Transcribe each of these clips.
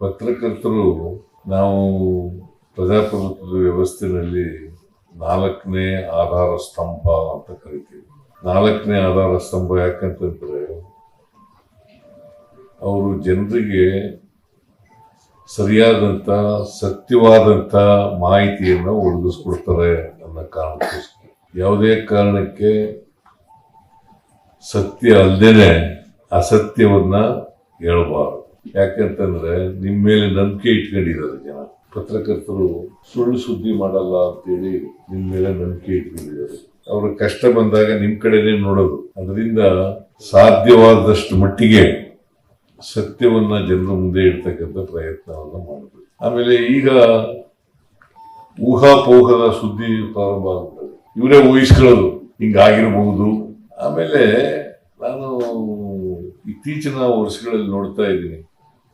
ಪತ್ರಕರ್ತರು ನಾವು ಪ್ರಜಾಪ್ರಭುತ್ವದ ವ್ಯವಸ್ಥೆಯಲ್ಲಿ ನಾಲ್ಕನೇ ಆಧಾರ ಸ್ತಂಭ ಅಂತ ಕರಿತೀವಿ. ನಾಲ್ಕನೇ ಆಧಾರ ಸ್ತಂಭ ಯಾಕಂತಂದ್ರೆ ಅವರು ಜನರಿಗೆ ಸರಿಯಾದಂಥ ಸತ್ಯವಾದಂಥ ಮಾಹಿತಿಯನ್ನು ಒದಗಿಸ್ಕೊಡ್ತಾರೆ ಅನ್ನೋ ಕಾರಣಕ್ಕೋಸ್ಕರ. ಯಾವುದೇ ಕಾರಣಕ್ಕೆ ಸತ್ಯ ಅಲ್ಲದೇನೆ ಅಸತ್ಯವನ್ನು ಹೇಳ್ಬಾರ್ದು. ಯಾಕಂತಂದ್ರೆ ನಿಮ್ಮ ಮೇಲೆ ನಂಬಿಕೆ ಇಟ್ಕೊಂಡಿದ್ದಾರೆ ಜನ. ಪತ್ರಕರ್ತರು ಸುಳ್ಳು ಸುದ್ದಿ ಮಾಡಲ್ಲ ಅಂತೇಳಿ ನಿಮ್ಮ ಮೇಲೆ ನಂಬಿಕೆ ಇಟ್ಕೊಂಡಿದ್ದಾರೆ. ಅವರ ಕಷ್ಟ ಬಂದಾಗ ನಿಮ್ ಕಡೆನೇ ನೋಡೋದು. ಅದರಿಂದ ಸಾಧ್ಯವಾದಷ್ಟು ಮಟ್ಟಿಗೆ ಸತ್ಯವನ್ನ ಜನರ ಮುಂದೆ ಇಡ್ತಕ್ಕಂಥ ಪ್ರಯತ್ನವನ್ನ ಮಾಡಬೇಕು. ಆಮೇಲೆ ಈಗ ಊಹಾಪೋಹದ ಸುದ್ದಿ ಪ್ರಾರಂಭ ಆಗ್ತದೆ ಇವರೇ ಊಹಿಸ್ಕೊಳ್ಳೋದು, ಹಿಂಗಾಗಿರಬಹುದು. ಆಮೇಲೆ ನಾನು ಇತ್ತೀಚಿನ ವರ್ಷಗಳಲ್ಲಿ ನೋಡ್ತಾ ಇದ್ದೀನಿ.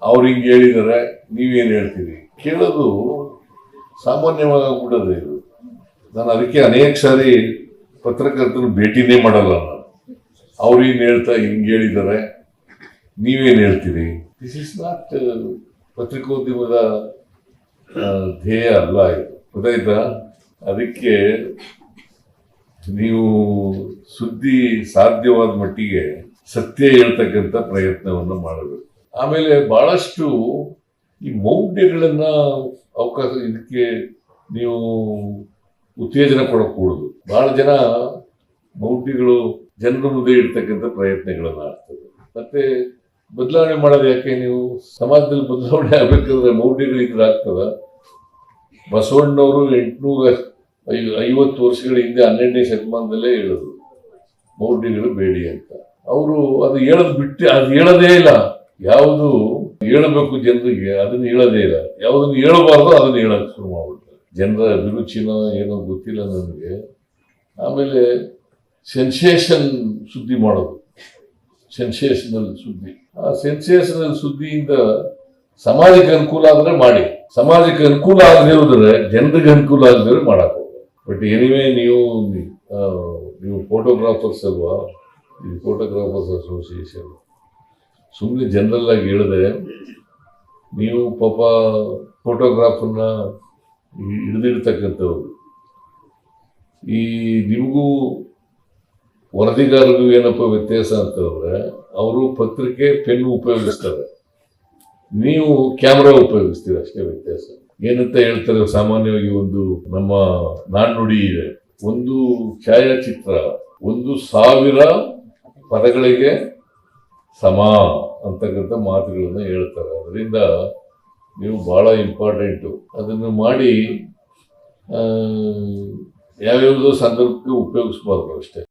ಅವ್ರು ಹಿಂಗೆ ಹೇಳಿದರೆ ನೀವೇನು ಹೇಳ್ತೀರಿ? ಕೇಳೋದು ಸಾಮಾನ್ಯವಾಗ್ಬಿಡೋದು ಇದು. ನಾನು ಅದಕ್ಕೆ ಅನೇಕ ಸಾರಿ ಪತ್ರಕರ್ತರು ಭೇಟಿನೇ ಮಾಡಲ್ಲ ನಾನು. ಅವ್ರು ಏನು ಹೇಳ್ತಾ ಹಿಂಗೆ ಹೇಳಿದ್ದಾರೆ. ನೀವೇನು ಹೇಳ್ತೀರಿ? ದಿಸ್ ಇಸ್ ನಾಟ್ ಪತ್ರಿಕೋದ್ಯಮದ ಧ್ಯೇಯ ಅಲ್ಲ ಇದು. ಗೊತ್ತಾಯ್ತಾ? ಅದಕ್ಕೆ ನೀವು ಸುದ್ದಿ ಸಾಧ್ಯವಾದ ಮಟ್ಟಿಗೆ ಸತ್ಯ ಹೇಳ್ತಕ್ಕಂಥ ಪ್ರಯತ್ನವನ್ನು ಮಾಡಬೇಕು. ಆಮೇಲೆ ಬಹಳಷ್ಟು ಈ ಮೌಢ್ಯಗಳನ್ನ ಅವಕಾಶ ಇದಕ್ಕೆ ನೀವು ಉತ್ತೇಜನ ಕೊಡಕೂಡದು. ಬಹಳ ಜನ ಮೌಢ್ಯಗಳು ಜನರ ಮುಂದೆ ಇಡ್ತಕ್ಕಂಥ ಪ್ರಯತ್ನಗಳನ್ನ ಆಗ್ತದೆ. ಮತ್ತೆ ಬದಲಾವಣೆ ಮಾಡೋದು ಯಾಕೆ? ನೀವು ಸಮಾಜದಲ್ಲಿ ಬದಲಾವಣೆ ಆಗ್ಬೇಕಂದ್ರೆ ಮೌಢ್ಯಗಳು ಇದ್ರೆ ಆಗ್ತದ. ಬಸವಣ್ಣವರು ಎಂಟುನೂರ ಐವತ್ತು ವರ್ಷಗಳ ಹಿಂದೆ ಹನ್ನೆರಡನೇ ಶತಮಾನದಲ್ಲೇ ಹೇಳಿದ್ರು, ಮೌಢ್ಯಗಳು ಬೇಡಿ ಅಂತ. ಅವರು ಅದು ಹೇಳೋದು ಬಿಟ್ಟು, ಅದು ಹೇಳೋದೇ ಇಲ್ಲ. ಯಾವುದು ಹೇಳಬೇಕು ಜನರಿಗೆ ಅದನ್ನ ಹೇಳದೇ ಇಲ್ಲ. ಯಾವುದನ್ನು ಹೇಳಬಾರ್ದು ಅದನ್ನ ಹೇಳಕ್ ಶುರು ಮಾಡ್ಬಿಡ್ತಾರೆ. ಜನರ ಅಭಿರುಚಿನ ಏನೋ ಗೊತ್ತಿಲ್ಲ ನನಗೆ. ಆಮೇಲೆ ಸೆನ್ಸೇಷನ್ ಸುದ್ದಿ ಮಾಡೋದು. ಸೆನ್ಸೇಷನಲ್ ಸುದ್ದಿ. ಆ ಸೆನ್ಸೇಷನಲ್ ಸುದ್ದಿಯಿಂದ ಸಮಾಜಕ್ಕೆ ಅನುಕೂಲ ಆದ್ರೆ ಮಾಡಿ. ಸಮಾಜಕ್ಕೆ ಅನುಕೂಲ ಆಗದೇ ಹೋದ್ರೆ ಜನರಿಗೆ ಅನುಕೂಲ ಆಗದೆ ಮಾಡಕ್ ಬಟ್ ಎನಿವೇ ನೀವು ನೀವು ಫೋಟೋಗ್ರಾಫರ್ಸ್ ಅಲ್ವಾ? ಫೋಟೋಗ್ರಾಫರ್ಸ್ ಅಸೋಸಿಯೇಷನ್ ಸುಮ್ಮನೆ ಜನರಲ್ ಆಗಿ ಹೇಳಿದೆ ನೀವು ಪಾಪ ಫೋಟೋಗ್ರಾಫರ್ನ ಹಿಡಿದಿರ್ತಕ್ಕಂಥವ್ರು ಈ ನಿಮಗೂ ವರದಿಗಾರರಿಗೂ ಏನಪ್ಪ ವ್ಯತ್ಯಾಸ ಅಂತಂದ್ರೆ, ಅವರು ಪತ್ರಿಕೆ, ಪೆನ್ ಉಪಯೋಗಿಸ್ತಾರೆ. ನೀವು ಕ್ಯಾಮ್ರಾ ಉಪಯೋಗಿಸ್ತೀರ ಅಷ್ಟೇ ವ್ಯತ್ಯಾಸ. ಏನಂತ ಹೇಳ್ತಾರೆ, ಸಾಮಾನ್ಯವಾಗಿ ಒಂದು ನಮ್ಮ ನಾಣ್ಣುಡಿ ಇದೆ. ಒಂದು ಛಾಯಾಚಿತ್ರ, ಒಂದು ಸಾವಿರ ಪದಗಳಿಗೆ ಸಮ ಅಂತಕ್ಕಂಥ ಮಾತುಗಳನ್ನು ಹೇಳ್ತಾರೆ. ಅದರಿಂದ ನೀವು ಬಹಳ ಇಂಪಾರ್ಟೆಂಟು. ಅದನ್ನು ಮಾಡಿ ಯಾವ್ಯಾವುದೋ ಸಂದರ್ಭಕ್ಕೆ ಉಪಯೋಗಿಸ್ಬಾರ್ದು ಅಷ್ಟೇ.